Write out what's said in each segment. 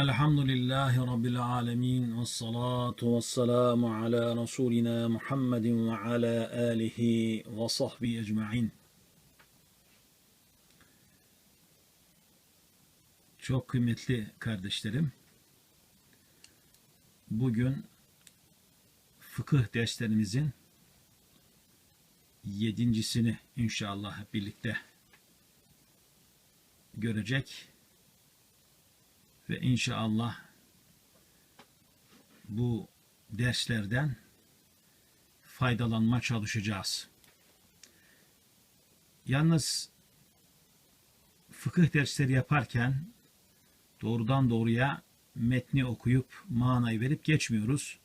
Elhamdülillahi Rabbil alemin ve salatu ve selamu ala Resulina Muhammedin ve ala alihi ve sahbihi ecma'in. Çok kıymetli kardeşlerim, bugün fıkıh derslerimizin yedincisini inşallah birlikte görecek ve inşallah bu derslerden faydalanma çalışacağız. Yalnız fıkıh dersleri yaparken doğrudan doğruya metni okuyup manayı verip geçmiyoruz.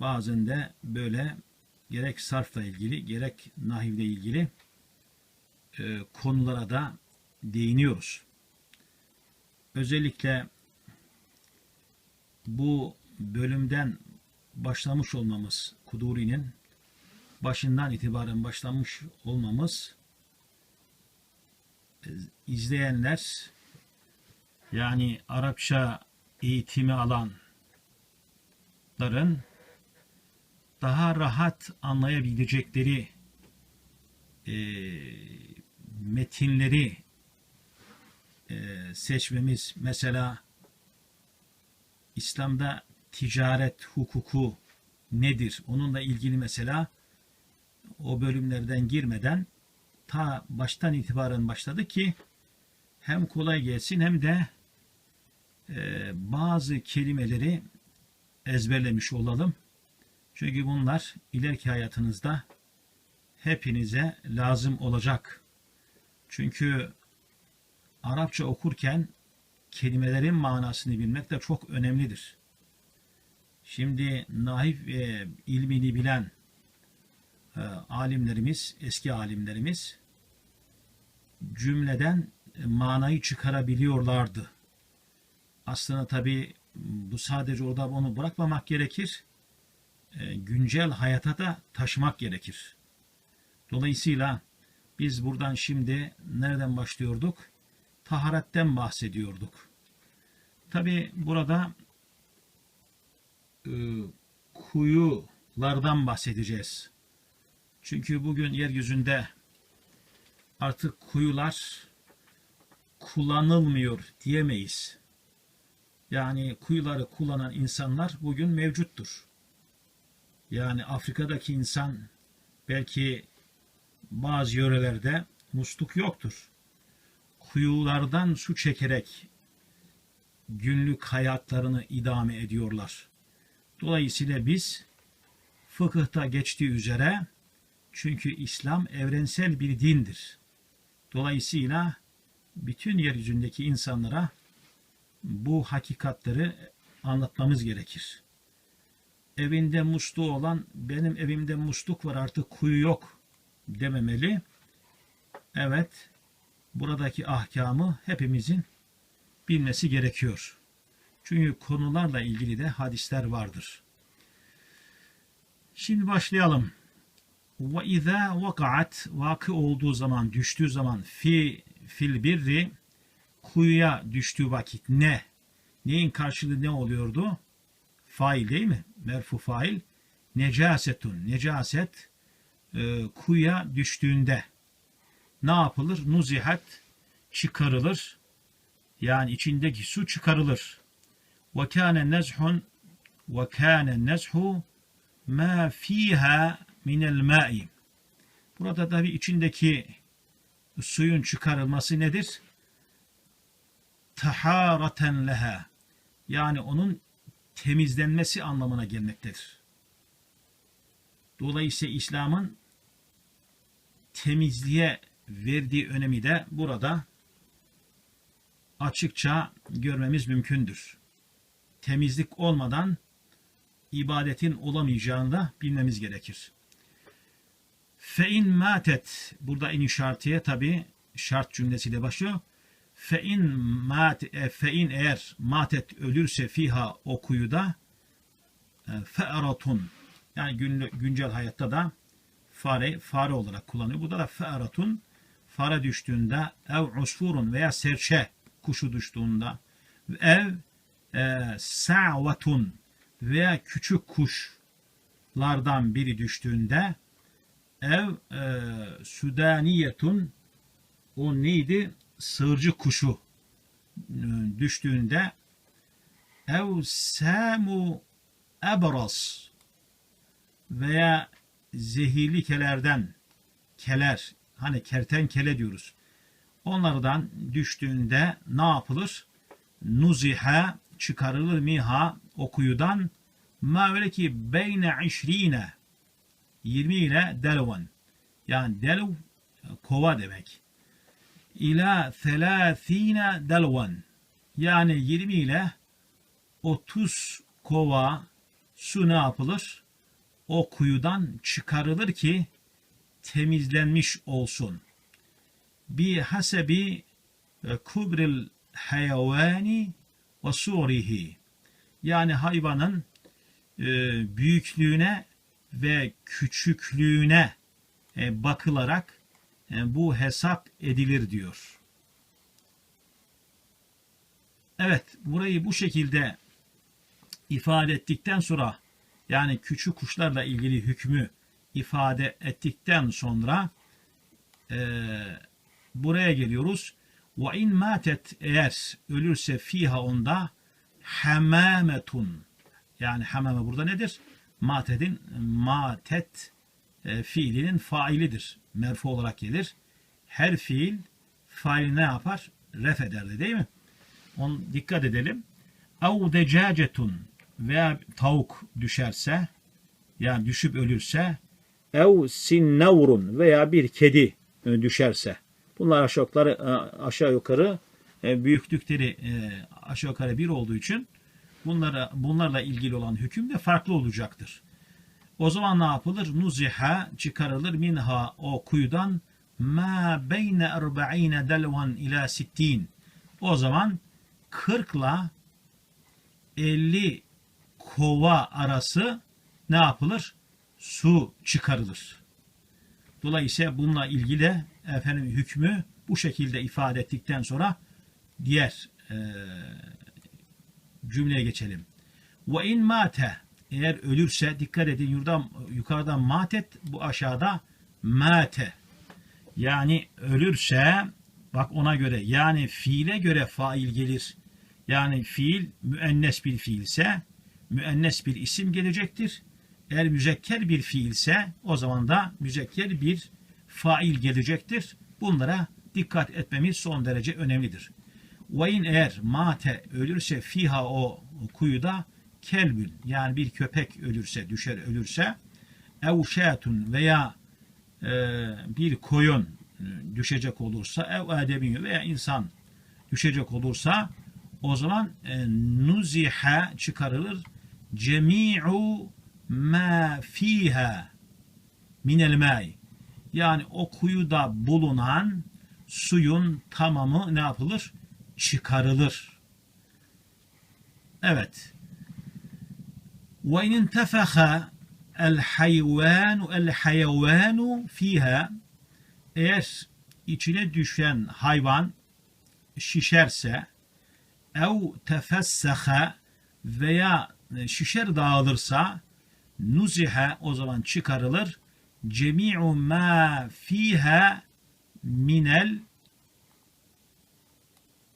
Bazen de böyle gerek sarfla ilgili gerek nahivle ilgili e, konulara da değiniyoruz. Özellikle bu bölümden başlamış olmamız, Kuduri'nin başından itibaren başlamış olmamız e, izleyenler yani Arapça eğitimi alanların daha rahat anlayabilecekleri e, metinleri seçmemiz mesela İslam'da ticaret hukuku nedir? Onunla ilgili mesela o bölümlerden girmeden ta baştan itibaren başladı ki hem kolay gelsin hem de e, bazı kelimeleri ezberlemiş olalım. Çünkü bunlar ileriki hayatınızda hepinize lazım olacak. Çünkü Arapça okurken kelimelerin manasını bilmek de çok önemlidir. Şimdi nahif e, ilmini bilen e, alimlerimiz, eski alimlerimiz cümleden manayı çıkarabiliyorlardı. Aslında tabi bu sadece orada onu bırakmamak gerekir. E, güncel hayata da taşımak gerekir. Dolayısıyla biz buradan şimdi nereden başlıyorduk? Taharetten bahsediyorduk. Tabi burada e, kuyulardan bahsedeceğiz. Çünkü bugün yeryüzünde artık kuyular kullanılmıyor diyemeyiz. Yani kuyuları kullanan insanlar bugün mevcuttur. Yani Afrika'daki insan belki bazı yörelerde musluk yoktur. Kuyulardan su çekerek günlük hayatlarını idame ediyorlar. Dolayısıyla biz fıkıhta geçtiği üzere çünkü İslam evrensel bir dindir. Dolayısıyla bütün yeryüzündeki insanlara bu hakikatleri anlatmamız gerekir. Evinde musluğu olan benim evimde musluk var artık kuyu yok dememeli. Evet, buradaki ahkamı hepimizin bilmesi gerekiyor. Çünkü konularla ilgili de hadisler vardır. Şimdi başlayalım. Ve izâ vakaat vakı olduğu zaman, düştüğü zaman fi fil birri kuyuya düştüğü vakit ne? Neyin karşılığı ne oluyordu? Fail değil mi? Merfu fail. Necasetun. Necaset e, kuyuya düştüğünde ne yapılır? Nuzihat çıkarılır. Yani içindeki su çıkarılır. Ve kâne nezhun ve kâne nezhu ma fiha minel ma'i. Burada tabi içindeki suyun çıkarılması nedir? Taharaten leha. Yani onun temizlenmesi anlamına gelmektedir. Dolayısıyla İslam'ın temizliğe verdiği önemi de burada açıkça görmemiz mümkündür. Temizlik olmadan ibadetin olamayacağını da bilmemiz gerekir. Fein matet burada in şartiye tabi şart cümlesiyle başlıyor. Fein mat e, fein eğer matet ölürse fiha o kuyuda e, yani güncel hayatta da fare fare olarak kullanıyor. Burada da fe'aratun fare düştüğünde ev usfurun veya serçe kuşu düştüğünde ev e, sa'vatun veya küçük kuşlardan biri düştüğünde ev e, sudaniyetun o neydi? Sığırcı kuşu e, düştüğünde ev samu ebras veya zehirli kelerden keler hani kertenkele diyoruz. Onlardan düştüğünde ne yapılır? Nuziha çıkarılır miha o kuyudan ma öyle ki beyne işrine 20 ile delvan yani delv kova demek. İla 30 delvan yani 20 ile 30 kova su ne yapılır? O kuyudan çıkarılır ki temizlenmiş olsun. Bi hasebi e, kubril hayvani ve surihi. Yani hayvanın e, büyüklüğüne ve küçüklüğüne e, bakılarak bu hesap edilir diyor. Evet, burayı bu şekilde ifade ettikten sonra yani küçük kuşlarla ilgili hükmü ifade ettikten sonra e, buraya geliyoruz. Ve in matet eğer ölürse fiha onda hemametun yani hamame burada nedir? Matedin matet e, fiilinin failidir. Merfu olarak gelir. Her fiil faili ne yapar? Ref ederdi değil mi? On dikkat edelim. Ev decacetun veya tavuk düşerse yani düşüp ölürse ev sinnavrun veya bir kedi e, düşerse bunlar aşağı yukarı, e, aşağı yukarı e, büyüklükleri aşağı yukarı bir olduğu için bunlara bunlarla ilgili olan hüküm de farklı olacaktır. O zaman ne yapılır? Nuziha çıkarılır minha o kuyudan ma beyne erba'ine delvan ila sittin. O zaman 40 ile 50 kova arası ne yapılır? Su çıkarılır. Dolayısıyla bununla ilgili efendim hükmü bu şekilde ifade ettikten sonra diğer e, cümleye geçelim. Ve in mate eğer ölürse dikkat edin yurdan, yukarıdan matet bu aşağıda mate. Yani ölürse bak ona göre yani fiile göre fail gelir. Yani fiil müennes bir fiilse müennes bir isim gelecektir. Eğer müzekker bir fiilse o zaman da müzekker bir fail gelecektir. Bunlara dikkat etmemiz son derece önemlidir. Ve in eğer mate ölürse fiha o kuyuda kelbün yani bir köpek ölürse düşer ölürse ev veya e, bir koyun düşecek olursa ev ademi veya insan düşecek olursa o zaman e, nuziha çıkarılır cemi'u ma fiha minel mai yani o kuyuda bulunan suyun tamamı ne yapılır? Çıkarılır. Evet. Ve in intefaha el hayvanu el hayvanu fiha eğer içine düşen hayvan şişerse ev tefessaha veya şişer dağılırsa nuziha o zaman çıkarılır. Cemi'u ma fiha minel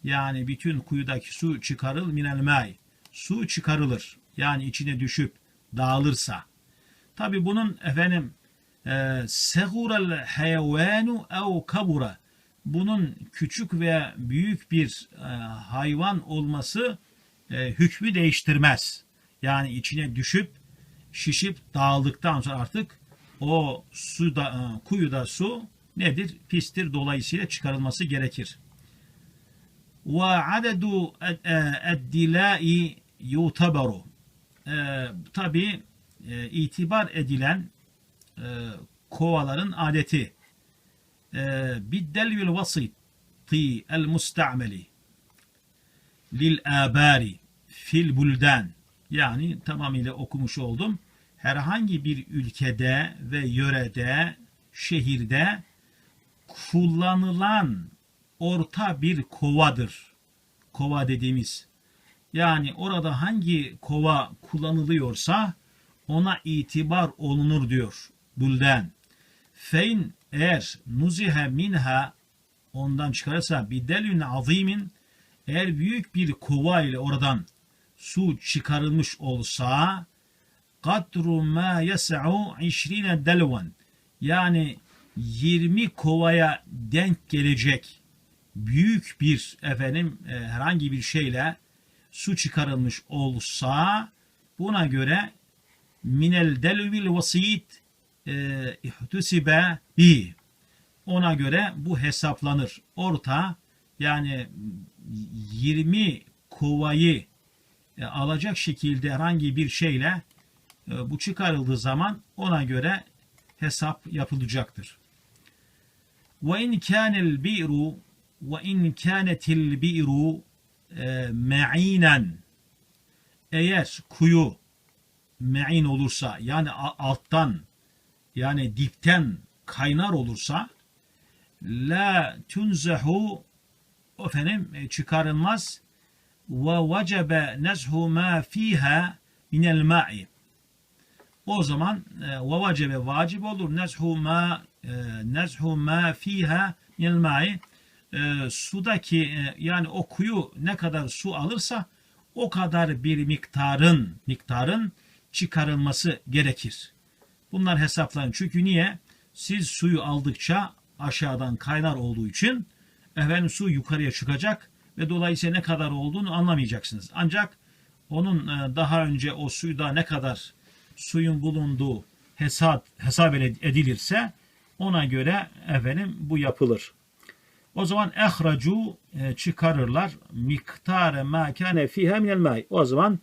yani bütün kuyudaki su çıkarıl minel may su çıkarılır yani içine düşüp dağılırsa. Tabi bunun efendim e, segurel hayvanu ev kabura. Bunun küçük veya büyük bir e, hayvan olması e, hükmü değiştirmez. Yani içine düşüp şişip dağıldıktan sonra artık o suda, e, kuyuda su nedir? Pistir. Dolayısıyla çıkarılması gerekir. Ve adedu eddilai yutabaru. Tabi e, itibar edilen e, kovaların adeti e, biddelvil vasiti el mustameli lil abari fil buldan yani tamamıyla okumuş oldum. Herhangi bir ülkede ve yörede, şehirde kullanılan orta bir kovadır. Kova dediğimiz Yani orada hangi kova kullanılıyorsa ona itibar olunur diyor Bulden. Fein eğer nuzihe minha ondan çıkarırsa bidelün azimin eğer büyük bir kova ile oradan su çıkarılmış olsa kadru ma yes'u 20 delvan yani 20 kovaya denk gelecek büyük bir efendim e, herhangi bir şeyle su çıkarılmış olsa buna göre minel delvil vasit e, ihtusibe bi ona göre bu hesaplanır. Orta yani 20 kovayı e, alacak şekilde herhangi bir şeyle bu çıkarıldığı zaman ona göre hesap yapılacaktır. Ve in kânel bi'ru ve in kânetil bi'ru e, me'inen. Eğer kuyu me'in olursa yani alttan yani dipten kaynar olursa la tunzahu efendim e, çıkarılmaz. Ve vecebe nezhu ma fiha minel ma'i o zaman e, ve vecebe vacip olur e, nezhu ma fiha minel ma'i e, sudaki yani o kuyu ne kadar su alırsa o kadar bir miktarın miktarın çıkarılması gerekir. Bunlar hesaplanır. Çünkü niye? Siz suyu aldıkça aşağıdan kaynar olduğu için efendim su yukarıya çıkacak ve dolayısıyla ne kadar olduğunu anlamayacaksınız. Ancak onun daha önce o suyda ne kadar suyun bulunduğu hesap hesap edilirse ona göre efendim bu yapılır. O zaman ehracu e, çıkarırlar miktare ma kane fiha minel. O zaman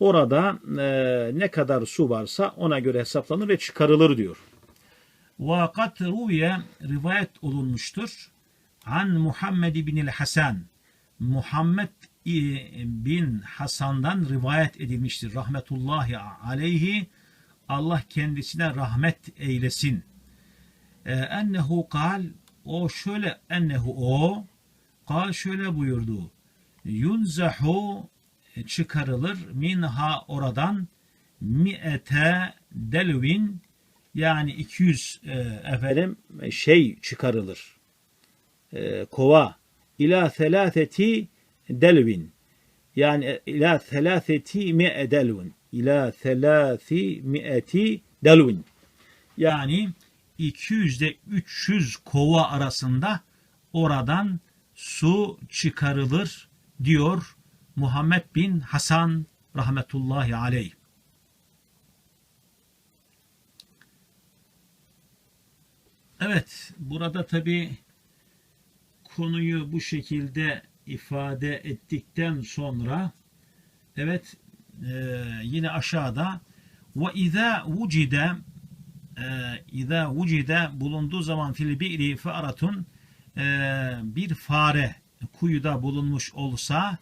orada e, ne kadar su varsa ona göre hesaplanır ve çıkarılır diyor. Ve kat ruye rivayet olunmuştur. An Muhammed bin Hasan. Muhammed bin Hasan'dan rivayet edilmiştir. Rahmetullahi aleyhi. Allah kendisine rahmet eylesin. E, ennehu kal o şöyle ennehu o kal şöyle buyurdu. Yunzahu çıkarılır minha oradan mi'ete delvin yani 200 e, efendim şey çıkarılır. E, kova ila selâfeti delvin. Yani ila selâfeti mi'e delvin. İla selâfi mi'eti delvin. Yani 200 ile 300 kova arasında oradan su çıkarılır diyor Muhammed bin Hasan rahmetullahi aleyh. Evet, burada tabi konuyu bu şekilde ifade ettikten sonra evet e, yine aşağıda ve izâ vucide e, izâ vucide bulunduğu zaman fil bi'ri fa'ratun e, bir fare kuyuda bulunmuş olsa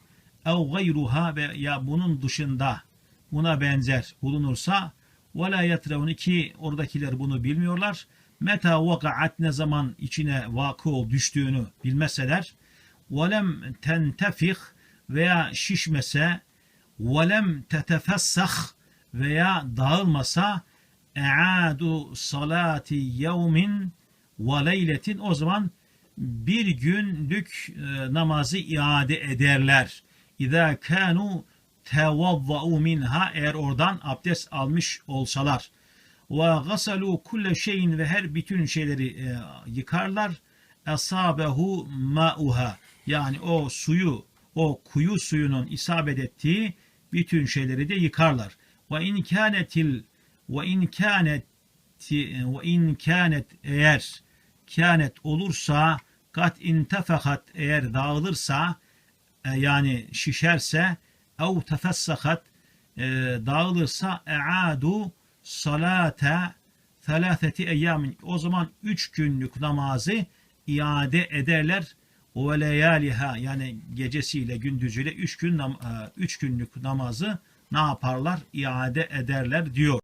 ev gayruha ve ya bunun dışında buna benzer bulunursa ve la yetrevun ki oradakiler bunu bilmiyorlar. Meta vakaat ne zaman içine vakı ol düştüğünü bilmeseler ve lem tentefih veya şişmese ve lem tetefessah veya dağılmasa e'adu salati yevmin ve leyletin o zaman bir günlük e, namazı iade ederler. İza kanu tevaddau minha eğer oradan abdest almış olsalar. ve gasalu kulle şeyin ve her bütün şeyleri e, yıkarlar. esabehu ma'uha yani o suyu o kuyu suyunun isabet ettiği bütün şeyleri de yıkarlar. Ve in kanetil ve in kanet ve in kanet eğer kanet olursa kat intefehat eğer dağılırsa e, yani şişerse ev tefessahat e, dağılırsa e'adu salate thalâtheti eyyamin o zaman üç günlük namazı iade ederler ve leyaliha yani gecesiyle gündüzüyle üç gün üç günlük namazı ne yaparlar? iade ederler diyor.